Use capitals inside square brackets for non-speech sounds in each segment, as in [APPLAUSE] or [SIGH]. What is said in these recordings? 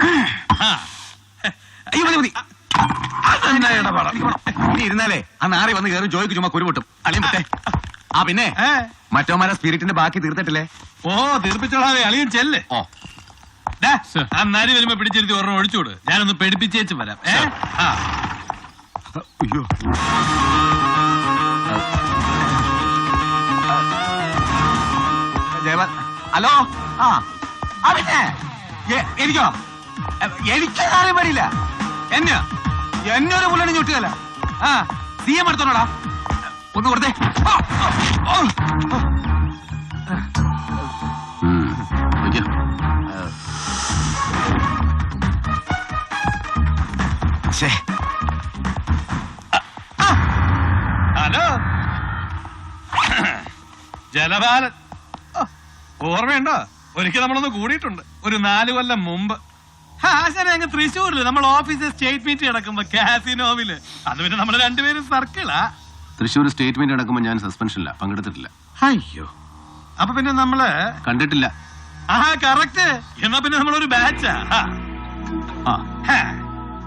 ആ. അയ്യോ മതി മതി. അതെന്നാ ഇടപാടാ? ഇനി ഇരുന്നാലേ ആ നാറി വന്ന് കയറി ജോയിക്ക് ചുമ്മാ കുരുപൊട്ടും അളിയും വിട്ടേ. ആ പിന്നെ? ഏ? മറ്റോമാരെ സ്പിരിറ്റിന്റെ ബാക്കി തീർത്തിട്ടില്ലേ? ഓ തീർപ്പിച്ചോളാതെ അളിയും ചെല്ല്. ഓ. അന്നാരി ആ നാരി വരുമ്പോ പിടിച്ചിരുത്തി ഒരെണ്ണം ഒഴിച്ചുകൊട്. ഞാനൊന്ന് പെടിപ്പിച്ചേച്ച് വരാം. ഏ? ആ. അയ്യോ. ഹലോ? ആ. ആ പിന്നെ? എ- എനിക്കോ? എനിക്ക് കാര്യം പറ്റില്ല എന്നെ എന്നൊരു പുള്ളണി പുള്ളി ചുട്ടുകല്ല ആ സി എം എടുത്തോളാ. ഒന്ന് കൊടുത്തേ. ഹലോ. ജലബാലൻ ഓർമ്മയുണ്ടോ? ഒരിക്കൽ നമ്മളൊന്ന് കൂടിയിട്ടുണ്ട്. ഒരു നാല് കൊല്ലം മുമ്പ്. ആശാനെ അങ്ങ് തൃശ്ശൂരിൽ. നമ്മൾ ഓഫീസിൽ സ്റ്റേറ്റ് മീറ്റ് കിടക്കുമ്പോ കാസിനോവിൽ. അത് പിന്നെ നമ്മൾ രണ്ടുപേരും സർക്കിളാ. തൃശ്ശൂർ സ്റ്റേറ്റ്മെന്റ് നടക്കുമ്പോൾ ഞാൻ സസ്പെൻഷനില്ല പങ്കെടുത്തിട്ടില്ല. അയ്യോ. അപ്പൊ പിന്നെ നമ്മൾ കണ്ടിട്ടില്ല. ആ കറക്റ്റ്. എന്നാ പിന്നെ നമ്മളൊരു ബാച്ചാ. ആ.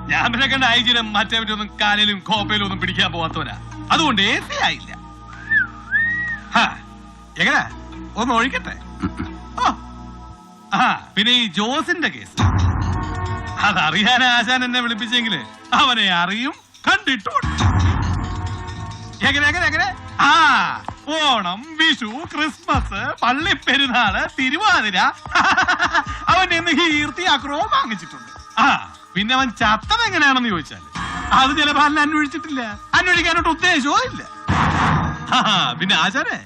ഞാൻ പിന്നെ കണ്ട ഐജിനും മറ്റേ ഒന്നും കാലിലും കോപ്പയിലും ഒന്നും പിടിക്കാൻ പോവാത്തവരാ അതുകൊണ്ട് എ സി ആയില്ല. ഹാ, എങ്ങനെ? ഒന്ന് ഒഴിക്കട്ടെ? ഓ. ആ പിന്നെ ഈ ജോസിന്റെ കേസ്. അതറിയാൻ ആശാൻ എന്നെ വിളിപ്പിച്ചെങ്കിൽ. അവനെ അറിയും കണ്ടിട്ടുണ്ട്. എങ്ങനെ എങ്ങനെ എങ്ങനെ? ആ ഓണം വിഷു ക്രിസ്മസ് പള്ളിപ്പെരുന്നാൾ തിരുവാതിര. അവൻ എന്ന് കീർത്തി അക്രോ വാങ്ങിച്ചിട്ടുണ്ട്. ആ പിന്നെ അവൻ ചത്തത് എങ്ങനെയാണെന്ന് ചോദിച്ചാൽ അത് അല്ല അന്വേഷിച്ചിട്ടില്ല. അന്വേഷിക്കാനോട്ട് ഉദ്ദേശവും ഇല്ല. പിന്നെ ആശാനെ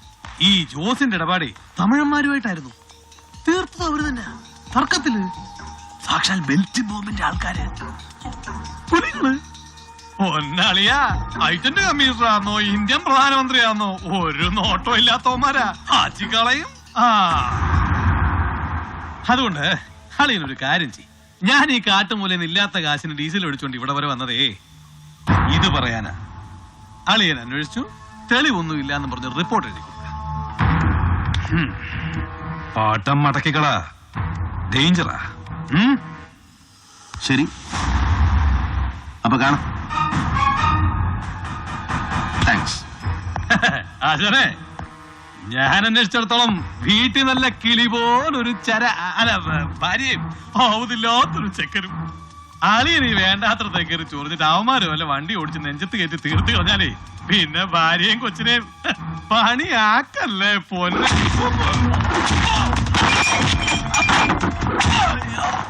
ഈ ജോസിന്റെ ഇടപാടെ തമിഴന്മാരുമായിട്ടായിരുന്നു. തീർത്തത് അവർ തന്നെ തർക്കത്തിൽ സാക്ഷാൽ ബെൽറ്റ് ബോംബിന്റെ ആൾക്കാര്. പുലികൾ. പൊന്നാളിയാ ഐറ്റന്റ് കമ്മീഷണറാന്നോ? ഇന്ത്യൻ പ്രധാനമന്ത്രിയാന്നോ? ഒരു നോട്ടോ ഇല്ലാത്തവന്മാരാ. ആച്ചിക്കളയും ആ. അതുകൊണ്ട് അളിയനൊരു കാര്യം ചെയ്യും. ഞാൻ ഈ കാട്ടുമൂലയിൽ ഇല്ലാത്ത കാശിന് ഡീസൽ ഒഴിച്ചുകൊണ്ട് ഇവിടെ വരെ വന്നതേ. ഇത് പറയാനാ. അളിയൻ അന്വേഷിച്ചു. തെളിവൊന്നും ഇല്ല എന്ന് പറഞ്ഞ് റിപ്പോർട്ട് എഴുതി. പാട്ടം മടക്കിക്കളാ. ഡേഞ്ചറാ ശരി. അപ്പൊ കാണാം. താങ്ക്സ് [LAUGHS] ആശാനെ ഞാൻ അന്വേഷിച്ചിടത്തോളം വീട്ടിൽ നല്ല കിളി പോലൊരു ചര അല്ല ഭാര്യയും ആവുന്നില്ലാത്തൊരു ചെക്കനും. അളിയന് ഈ വേണ്ടാത്ര തെക്കറി ചൊറിഞ്ഞിട്ട് അവന്മാരും വല്ല വണ്ടി ഓടിച്ച് നെഞ്ചത്ത് കയറ്റി തീർത്ത് കളഞ്ഞാലേ പിന്നെ ഭാര്യയും കൊച്ചിനെയും [LAUGHS] പണിയാക്കല്ലേ പൊന്നെ. വിടടാ.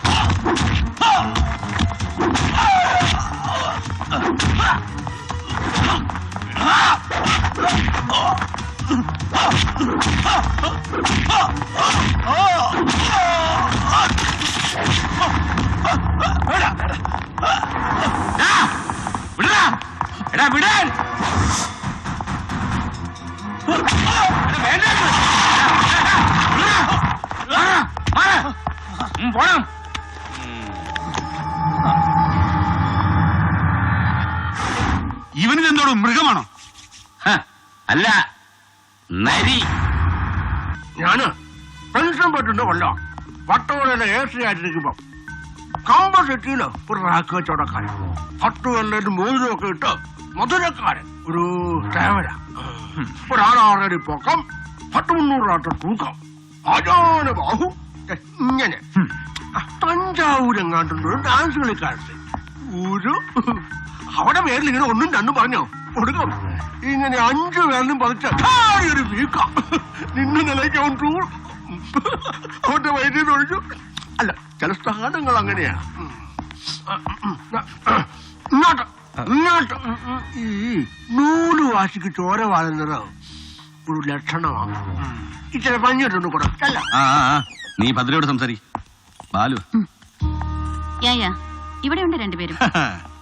ആയിട്ടിരിക്കുമ്പോ കമ്പ സിറ്റിയിൽ ഒരു റാക്ക് കച്ചവടക്കാരൻ പട്ടുവല്ലും മോതിരം ഒക്കെ ഇട്ട് മധുരക്കാരൻ ഒരു സേവന ഒരാളാറടി പൊക്കം പത്ത് മുന്നൂറാട്ട തൂക്കം. അജാന ബാഹു ഇങ്ങനെ. തഞ്ചാവൂരെങ്ങാണ്ടുള്ള ഡാൻസ് കളിക്കാരൻ. ഒരു അവിടെ പേരിൽ ഇങ്ങനെ ഒന്നും രണ്ടും പറഞ്ഞോ? കൊടുക്കും. ഇങ്ങനെ അഞ്ചു പേരിലും പതിച്ച ഒരു വീക്ക. നിന്ന് നിലയ്ക്കാൻ ടൂൾ അവന്റെ വൈദ്യുതി ഒഴിച്ചു. അല്ല ചില സ്ഥാനങ്ങൾ അങ്ങനെയാ. ഇങ്ങോട്ട് ഇങ്ങോട്ട്. ഈ നൂൽ വാശിക്ക് ചോര വാഴുന്നത് ഒരു ലക്ഷണമാണ്. ഇച്ചിരി പഞ്ഞിട്ടുണ്ട് കൂടെ. അല്ല ആ, ആ. നീ ഭദ്രയോട് സംസാരി. ബാലു. യാ യാ. ഇവിടെ ഉണ്ട് രണ്ടുപേരും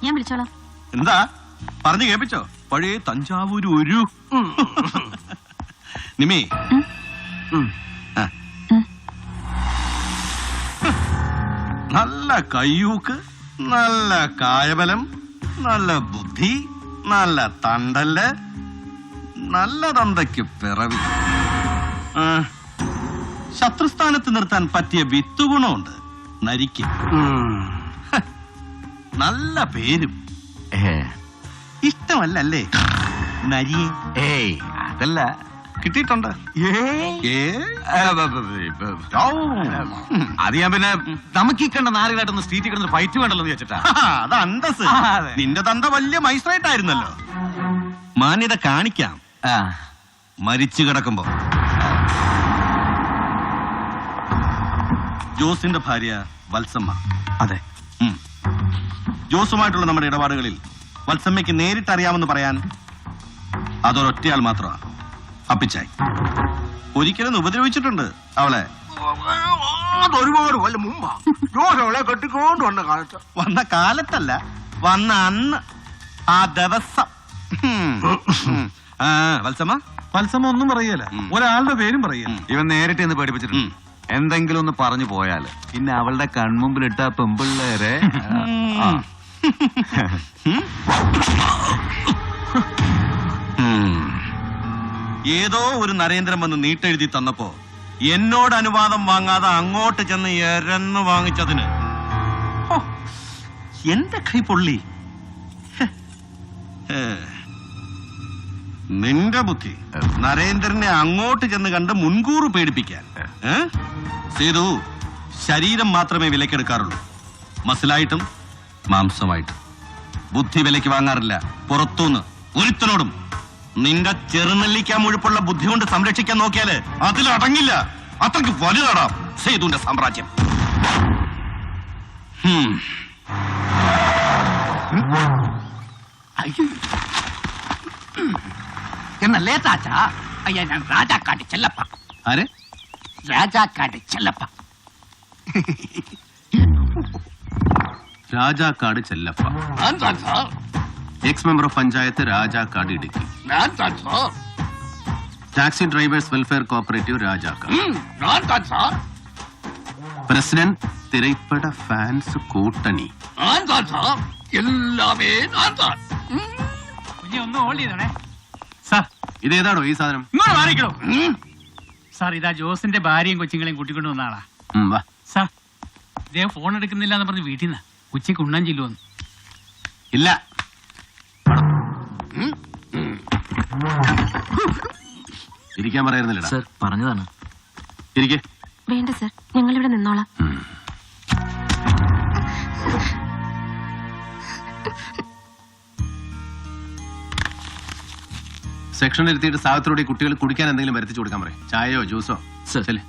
ഞാൻ വിളിച്ചോളാം. എന്താ? പറഞ്ഞു കേൾപ്പിച്ചോ? പഴയ തഞ്ചാവൂര് ഒരു. നിമി. നല്ല കയ്യൂക്ക് നല്ല കായബലം നല്ല ബുദ്ധി നല്ല തണ്ടൽ നല്ല തന്തയ്ക്ക് പിറവി. ശത്രുസ്ഥാനത്ത് നിർത്താൻ പറ്റിയ വിത്തുഗുണമുണ്ട് നരിക്ക്. നല്ല പേരും. ഇഷ്ടമല്ലല്ലേ? നരിയെ. ഏയ് അതല്ല. കിട്ടിയിട്ടുണ്ട്. അത് ഞാൻ പിന്നെ നമുക്ക് ഈ കണ്ട നാലുകാട്ടൊന്ന് സ്ട്രീറ്റിൽ കിടന്ന് ഫൈറ്റ് വേണ്ടല്ലോ എന്ന് വെച്ചിട്ടാ അത് അന്തസ് ആ, അതെ. നിന്റെ തന്ത വലിയ മൈസ്ട്രേറ്റ് ആയിരുന്നല്ലോ. മാന്യത കാണിക്കാം. മരിച്ചു കിടക്കുമ്പോ. ജോസിന്റെ ഭാര്യ വത്സമ്മ. അതെ. ജോസുമായിട്ടുള്ള നമ്മുടെ ഇടപാടുകളിൽ വത്സമ്മയ്ക്ക് നേരിട്ട് അറിയാമെന്ന് പറയാൻ അതൊരൊറ്റയാൾ മാത്രമാണ്. അപ്പിച്ചായി. ഒരിക്കലും ഉപദ്രവിച്ചിട്ടുണ്ട് അവളെ. അതൊരുപാട് കൊല്ല മുമ്പാ. കെട്ടിക്കൊണ്ട് വന്ന കാലത്ത്. വന്ന കാലത്തല്ല വന്ന അന്ന് ആ ദിവസം. വത്സമ വത്സമ വത്സമ്മ? ഒന്നും പറയല ഒരാളുടെ പേരും പറയല. ഇവൻ നേരിട്ട് എന്ന് പേടിപ്പിച്ചിട്ടുണ്ട്. എന്തെങ്കിലും ഒന്ന് പറഞ്ഞു പോയാൽ പിന്നെ അവളുടെ കൺമുമ്പിലിട്ട ഇട്ട പെമ്പിള്ളേരെ ആ. ഏതോ ഒരു നരേന്ദ്രൻ വന്ന് നീട്ടെഴുതി തന്നപ്പോ എന്നോട് അനുവാദം വാങ്ങാതെ അങ്ങോട്ട് ചെന്ന് എരന്ന് വാങ്ങിച്ചതിന്. എന്റെ കൈ പൊള്ളി. നിന്റെ ബുദ്ധി നരേന്ദ്രനെ അങ്ങോട്ട് ചെന്ന് കണ്ട് മുൻകൂർ പേടിപ്പിക്കാൻ? സേതു ശരീരം മാത്രമേ വിലക്കെടുക്കാറുള്ളൂ. മസിലായിട്ടും മാംസമായിട്ടും. ബുദ്ധി വിലയ്ക്ക് വാങ്ങാറില്ല. പുറത്തുനിന്ന് ഒരുത്തനോടും നിന്റെ ചെറുനെല്ലിക്കാൻ മുഴുപ്പുള്ള ബുദ്ധി കൊണ്ട് സംരക്ഷിക്കാൻ നോക്കിയാൽ അതിലടങ്ങില്ല. അത്രയ്ക്ക് വലുതാടാം സേതുവിന്റെ സാമ്രാജ്യം. എന്നല്ലേ താച്ച അയ്യാ ഞാൻ രാജാക്കാട് ചെല്ലപ്പ. ആരെ? Rajakkad Chellappa. Rajakkad Chellappa. Ex member of panchayat Rajakkad Idukki. Taxi drivers welfare cooperative Rajakkad president തിരൈപ്പട fans കൂട്ടണി. ഒന്ന് ഹോൾഡ് ചെയ്തോണേ. സാർ. ഇതേതാണോ ഈ സാധനം? ഇങ്ങോട്ട്. സാർ ഇതാ ജോസിന്റെ ഭാര്യയും കൊച്ചുങ്ങളെയും കൂട്ടിക്കൊണ്ട് വന്ന ആളാ. ഉം, വാ. സാർ ഇദ്ദേഹം ഫോൺ എടുക്കുന്നില്ല എന്ന് പറഞ്ഞ് വീട്ടിൽ നിന്ന്. ഉച്ചയ്ക്ക് ഉണ്ണാൻ ചെല്ലുവന്നു. ഇല്ല. ഇരിക്കാൻ പറയായിരുന്നില്ല സർ പറഞ്ഞതാണ്. ഇരിക്കെ. വേണ്ട സർ ഞങ്ങൾ ഇവിടെ നിന്നോളാം സെക്ഷനിൽ ഇരുത്തിയിട്ട് സാധനത്തോടെ കുട്ടികൾ കുടിക്കാൻ എന്തെങ്കിലും വരുത്തിച്ചു കൊടുക്കാൻ പറയും. ചായയോ ജ്യൂസോ? ശരി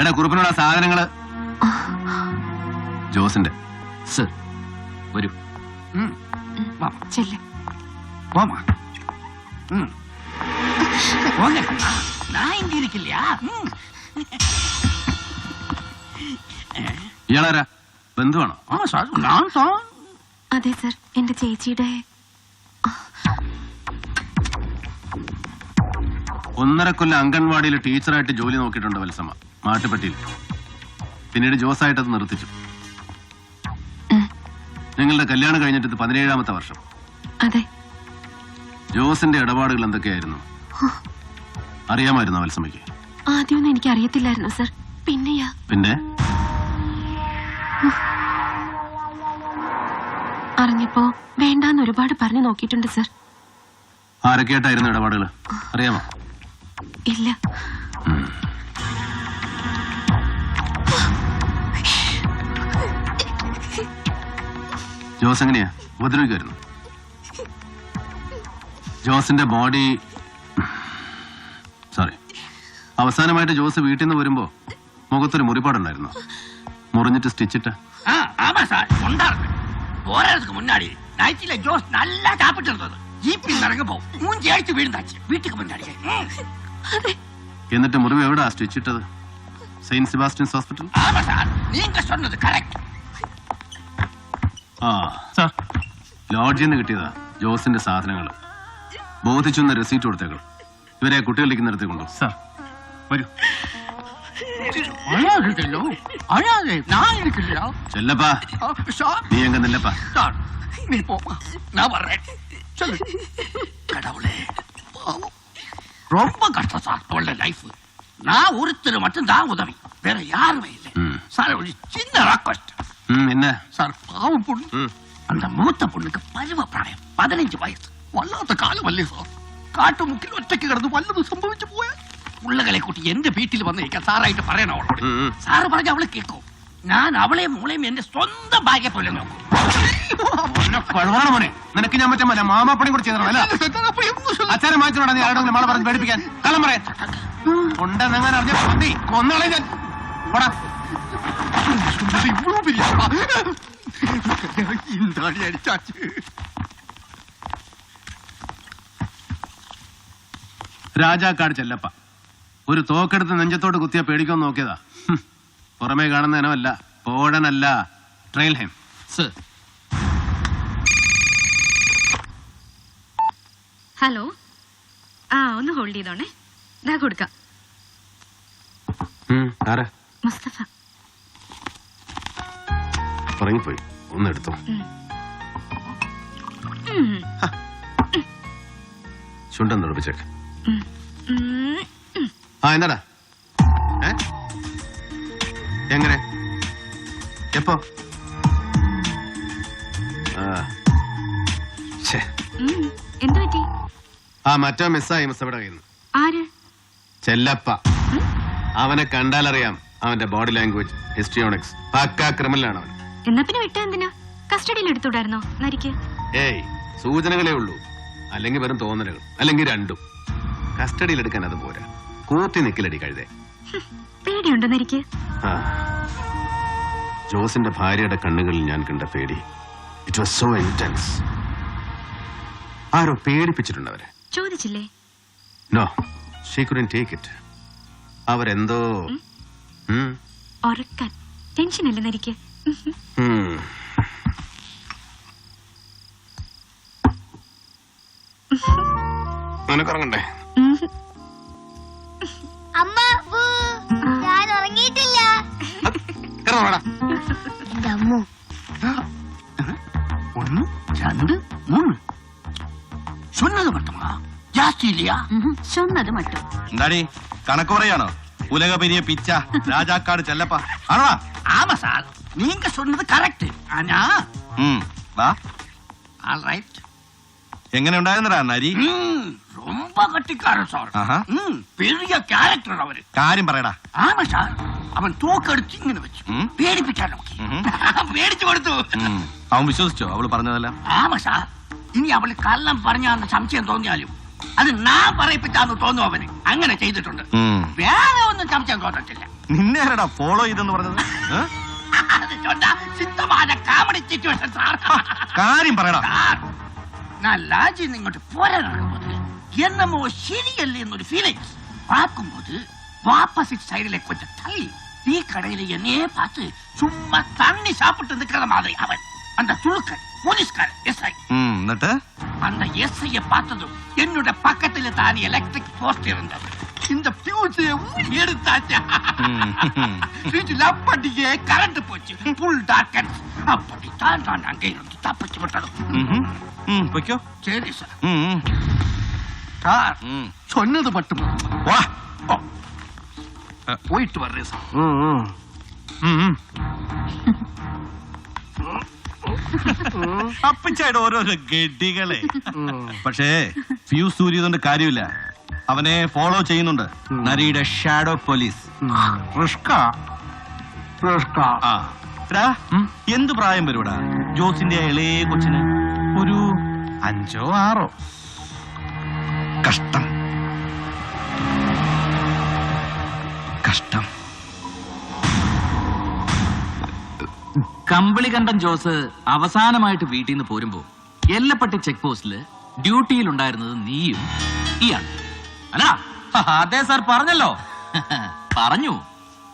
എടാ കുറുപ്പിനോട് ആ സാധനങ്ങൾ? ജോസിന്റെ. സർ വരൂ. ചെല്ലേ. മാമാ போங்க கண்ணா நான் இங்க இருக்கில்லையா ம். ഇയാളാരാ ബന്ധുവാണോ ஆ சார் நான் தான் അതെ സർ എന്റെ ചേച്ചിയുടെ ഒന്നര കൊല്ലം അംഗൻവാടിയിൽ ടീച്ചറായിട്ട് ജോലി നോക്കിയിട്ടുണ്ട് വത്സമ്മ മാട്ടുപ്പെട്ടിയിൽ പിന്നീട് ജോസായിട്ട് അത് നിർത്തിച്ചു നിങ്ങളുടെ കല്യാണം കഴിഞ്ഞിട്ട് ഇത് പതിനേഴാമത്തെ വർഷം അതെ ജോസിന്റെ ഇടപാടുകൾ എന്തൊക്കെയായിരുന്നു? അറിയാമായിരുന്നു വത്സമ്മയ്ക്ക്? ആദ്യമൊന്നും എനിക്ക് അറിയത്തില്ലായിരുന്നു സർ പിന്നെയാ പിന്നെ? അറിഞ്ഞപ്പോ വേണ്ടാന്ന് ഒരുപാട് പറഞ്ഞു നോക്കിയിട്ടുണ്ട് സർ. ആരൊക്കെയായിട്ടായിരുന്നു ഇടപാടുകൾ അറിയാമോ? ഇല്ല. ജോസ് എങ്ങനെയാ? ഉപദ്രവിക്കുമായിരുന്നു ജോസിന്റെ ബോഡി സോറി അവസാനമായിട്ട് ജോസ് വീട്ടിൽ നിന്ന് വരുമ്പോ മുഖത്തൊരു മുറിപ്പാടുണ്ടായിരുന്നു മുറിഞ്ഞിട്ട് സ്റ്റിച്ചിട്ട് ஆ, ஆமா சார் கொண்டாருங்க போறதுக்கு முன்னாடி நைட்டில ஜோஸ் நல்லா சாப்பிட்டு இருந்தது ஜிபி நடக்க போ மூஞ்சி அடிச்சு விழுந்தாச்சு வீட்டுக்கு முன்னாடி ம். എന്നിട്ട് മുറിവ് എവിടാ സ്റ്റിച്ചിട്ടത് സെയിന്റ് സെബാസ്റ്റ്യൻസ് ഹോസ്പിറ്റൽ ஆமா சார் நீங்க சொன்னது கரெக்ட் ആ സാർ ലോഡ്ജിൽ നിന്ന് കിട്ടിയതാ ജോസിന്റെ സാധനങ്ങൾ ബോധിച്ചൊന്ന് രസീറ്റ് കൊടുത്തേക്കൾ ഇവരെ കുട്ടികളിലേക്ക് നിർത്തി കൊണ്ടു സാർ വരൂ അഴാകല്ലോ അഴാകെ ഞാൻ ഇരിക്കില്ല ചെല്ലപ്പാ സാർ നീ എങ്ക നില്ലപ്പാ സാർ നീ പോവാ ഞാൻ പറയേ ചെല്ലു കടവുളേ ரொம்ப கஷ்டம் சார் அவளோட லைஃப் நான் ஒருத்தர் மட்டும் தான் உதவி வேற யாருமே இல்லை சார் ஒரு சின்ன ரெக்வஸ்ட் என்ன சார் பாவம் பொண்ணு அந்த மூத்த பொண்ணுக்கு பருவ பிராயம் பதினஞ்சு வயசு വല്ലാത്ത കാലമല്ലേ സാർ? കാട്ടുമുക്കിൽ ഒറ്റയ്ക്ക് കിടന്ന് വല്ലതും സംഭവിച്ചു പോയാൽ ഉള്ളകളെ കുട്ടി എന്റെ വീട്ടിൽ വന്നിരിക്കാൻ സാറായിട്ട് പറയണം അവളോട്. സാറ് പറഞ്ഞ അവളെ കേൾക്കോ ഞാൻ അവളെ മോളെയും എന്റെ സ്വന്തം ഭാഗ്യ പോലെ നോക്കും. പഴുവാണ് മോനെ. നിനക്ക് ഞാൻ പറ്റാൻ പറ്റില്ല മാമാപ്പണി കൂടെ ചെയ്തതല്ല അച്ഛനെ മാറ്റിനോടാ നീ ആരോടെങ്കിലും മാള പറഞ്ഞ് പേടിപ്പിക്കാൻ. കള്ളം പറയാൻ ഉണ്ടെന്നെങ്ങനെ അറിഞ്ഞ മതി. കൊന്നാളെ ഞാൻ. പോടാ. ഇവളും പിരിച്ചാ ഇന്താടി അടിച്ചാച്ച് രാജാക്കാട് ചെല്ലപ്പ. ഒരു തോക്കെടുത്ത് നെഞ്ചത്തോട്ട് കുത്തിയ പേടിക്കോ നോക്കിയതാ. പുറമേ കാണുന്ന ഇനമല്ല. പോടനല്ല. ട്രെയിൽ ഹെം. ഹലോ. ആ ഒന്ന് ഹോൾഡ് ചെയ്തോണേ. ഇതാ കൊടുക്കാം. മുസ്തഫ. ഉറങ്ങിപ്പോയി ഒന്ന് എടുത്തോ. ചുണ്ടൻ തുറപ്പിച്ചേക്ക് ഉം. ആ എന്താടാ? ഏ? എങ്ങനെ? എപ്പോ? ആ. മറ്റോ മിസ്സായി ആര്? ചെല്ലപ്പ. അവനെ കണ്ടാലറിയാം അവന്റെ ബോഡി ലാംഗ്വേജ് ഹിസ്റ്റിയോണിക്സ് പക്ക ക്രിമിനലാണ് അവൻ എന്നാ പിന്നെ വിട്ട എന്തിനാ? കസ്റ്റഡിയിൽ എടുത്തുവിടായിരുന്നോ? നരിക്ക്. ഏയ് സൂചനകളേ ഉള്ളൂ. അല്ലെങ്കിൽ വെറും തോന്നലുകൾ. അല്ലെങ്കിൽ രണ്ടും. കസ്റ്റഡിയിൽ എടുക്കാൻ അത് പോരാ. കൂത്തി നിക്കലടി കഴുതേ. ഹും. പേടിയുണ്ടോ ആ. ജോസിന്റെ ഭാര്യയുടെ കണ്ണുകളിൽ ഞാൻ കണ്ട പേടി. ഇറ്റ് വാസ് സോ ഇന്റൻസ് ആരോ പേടിപ്പിച്ചിട്ടുണ്ട് അവരെ. ചോദിച്ചില്ലേ? No she couldn't take it അവരെന്തോ ഉറക്കാൻ ടെൻഷൻ അല്ലേ നരിക്ക് ഉം. നിനക്കിറങ്ങണ്ടേ ഉം. അമ്മ ബൂ. ഞാൻ ഉറങ്ങിയിട്ടില്ല ഇറങ്ങടാ എന്റെ അമ്മു ஒண்ணு ரெண்டு மூணு சொன்னது மட்டுமா ஜாஸ்தி இல்லையா ഉം. ചൊന്നത് മട്ടും എന്താടി കണക്ക് പറയാണോ ഉലക പെരിയ പിച്ച രാജാക്കാട് ചെല്ലപ്പ ആണോടാ ஆமா சார் நீங்க சொன்னது கரெக்ட் ஆனா ഉം, വാ ஆல் ரைட் എങ്ങനെ உண்டாயிருந்தா നരി? ரொம்ப കാര്യം അവൻ വെച്ചു. [LAUGHS] കൊടുത്തു. അവൻ വിശ്വസിച്ചോ? അവൾ പറഞ്ഞതെല്ലാം? ആമ ഇനി അവൾ കള്ളം പറഞ്ഞാന്ന് സംശയം തോന്നിയാലും അത് ഞാൻ പറയിപ്പിച്ചാന്ന് തോന്നും അവന്. അങ്ങനെ ചെയ്തിട്ടുണ്ട്. വേറെ ഒന്നും സംശയം തോന്നത്തില്ല. നിന്നെ ഫോളോ ചെയ്തെന്ന് പറഞ്ഞത്? അത് സിദ്ധമായ കാമഡി സിറ്റുവേഷൻ സാർ. കാര്യം പറയടാ. ഞാൻ ലാജിൽ നിന്ന് ഇങ്ങോട്ട് പോരാനാകുമ്പോൾ എന്നമോ ശരിയല്ലേ എന്നൊരു ഫീലിംഗ് பார்க்கும்போது ஆப்போசிட் சைடுல கொஞ்சம் தள்ளி டீ கடையில என்னையே பார்த்து சும்மா தண்ணி சாப்பிட்டு நிக்கிற மாதிரி அவன் அந்த துளுக்கன் போலீஸ்காரன் எஸ்ஐ ഉം, എന്നിട്ട് அந்த எஸ்ஐய பார்த்ததும் என்னோட பக்கத்துல தான் எலக்ட்ரிக் போஸ்ட் இருந்தது இந்த பியூஸை எடுத்தாச்சு ഉം. ஃபியூஸ்ல அப்படியே கரண்ட் போச்சு புல் டார்க்கன் அப்படித்தான் நான் அங்கே இருந்து தப்பிச்சு விட்டது ഉം, ഉം, പൊയ്ക്കോ சரி சார் ഉം, ഉം, சார் ഉം. சொன்னது மட்டும் വാ போயிட்டு வர்றேன் சார் അപ്പിച്ചായിട്ട് ഓരോരോ ഗഡികളെ പക്ഷേ ഫ്യൂസ് ഊരിയതുകൊണ്ട് കാര്യമില്ല അവനെ ഫോളോ ചെയ്യുന്നുണ്ട്. നരിയുടെ ഷാഡോ പോലീസ് ആ. എടാ എന്ത് പ്രായം വരുടാ ജോസിന്റെ ഇളയ കൊച്ചിന്? ഒരു അഞ്ചോ ആറോ? കഷ്ടം. കഷ്ടം. കമ്പിളികണ്ടം ജോസ് അവസാനമായിട്ട് വീട്ടിൽ നിന്ന് പോരുമ്പോ എല്ലപ്പെട്ടി ചെക്ക് പോസ്റ്റിൽ ഡ്യൂട്ടിയിലുണ്ടായിരുന്നത് നീയും ഇയാണ് അല്ല അതെ സാർ പറഞ്ഞല്ലോ. പറഞ്ഞു.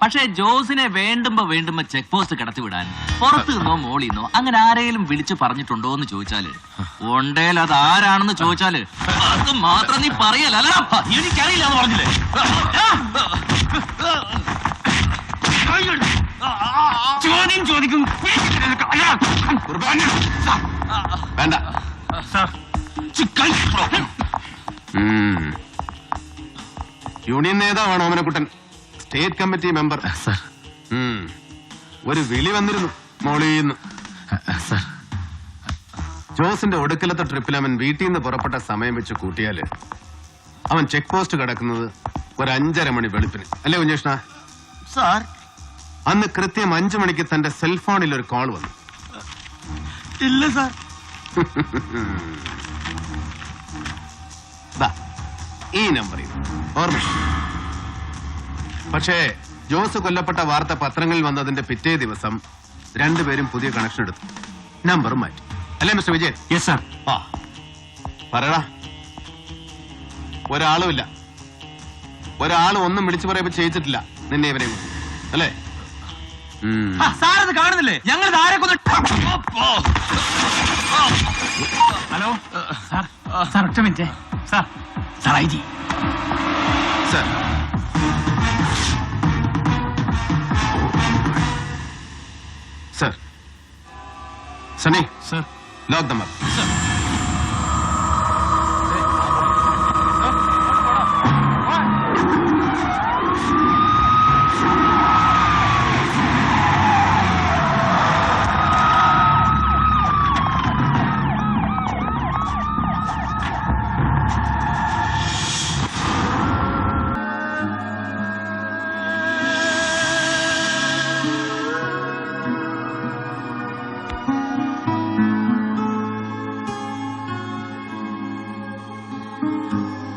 പക്ഷേ ജോസിനെ വേണ്ടുമ്പോ വേണ്ടുമ്പോ ചെക്ക് പോസ്റ്റ് കടത്തിവിടാൻ പുറത്തു നിന്നോ മോളിൽ നിന്നോ അങ്ങനെ ആരെയും വിളിച്ചു പറഞ്ഞിട്ടുണ്ടോ എന്ന് ചോദിച്ചാൽ. ഉണ്ടേൽ അത് ആരാണെന്ന് ചോദിച്ചാൽ അത് മാത്രം നീ പറയല്ല. അല്ലടാ എനിക്കറിയില്ല എന്ന് പറഞ്ഞില്ലേ? ചോദ്യം ചോദിക്കും. വേണ്ട. ഉം. യൂണിയൻ നേതാവാണ് Omanakuttan state committee member. Sir. ഉം. ഒരു വിളി വന്നിരുന്നു മോളിന്ന്. സർ. ജോസിന്റെ ഒടുക്കലത്തെ ട്രിപ്പിൽ അവൻ വീട്ടിൽ നിന്ന് പുറപ്പെട്ട സമയം വെച്ച് കൂട്ടിയാൽ അവൻ ചെക്ക് പോസ്റ്റ് കിടക്കുന്നത് ഒരു അഞ്ചര മണി വെളുപ്പിന്. അല്ലേ കുഞ്ഞേഷ്ണ? സാർ. അന്ന് കൃത്യം അഞ്ചു മണിക്ക് തന്റെ സെൽഫോണിൽ ഒരു കോൾ വന്നു. ഇല്ല സാർ. [LAUGHS] ഈ നമ്പറിൽ. ഓർമ്മ. പക്ഷേ ജോസ് കൊല്ലപ്പെട്ട വാർത്ത പത്രങ്ങളിൽ വന്നതിന്റെ പിറ്റേ ദിവസം രണ്ടുപേരും പുതിയ കണക്ഷൻ എടുത്തു. നമ്പർ മാറ്റി. അല്ലേ മിസ്റ്റർ വിജയൻ? യെസ് സാർ ആ. പറയടാ. ഒരാളുമില്ല ഒരാളും ഒന്നും വിളിച്ചു പറയുമ്പോ ചെയ്യിച്ചിട്ടില്ല. നിന്നെ ഇവരെ അല്ലേ. സാറത് കാണുന്നില്ലേ? ഞങ്ങൾ ഹലോ സാർ സാർ ഒറ്റ minute sir sir I G sir sir Sunny sir lock them up വാ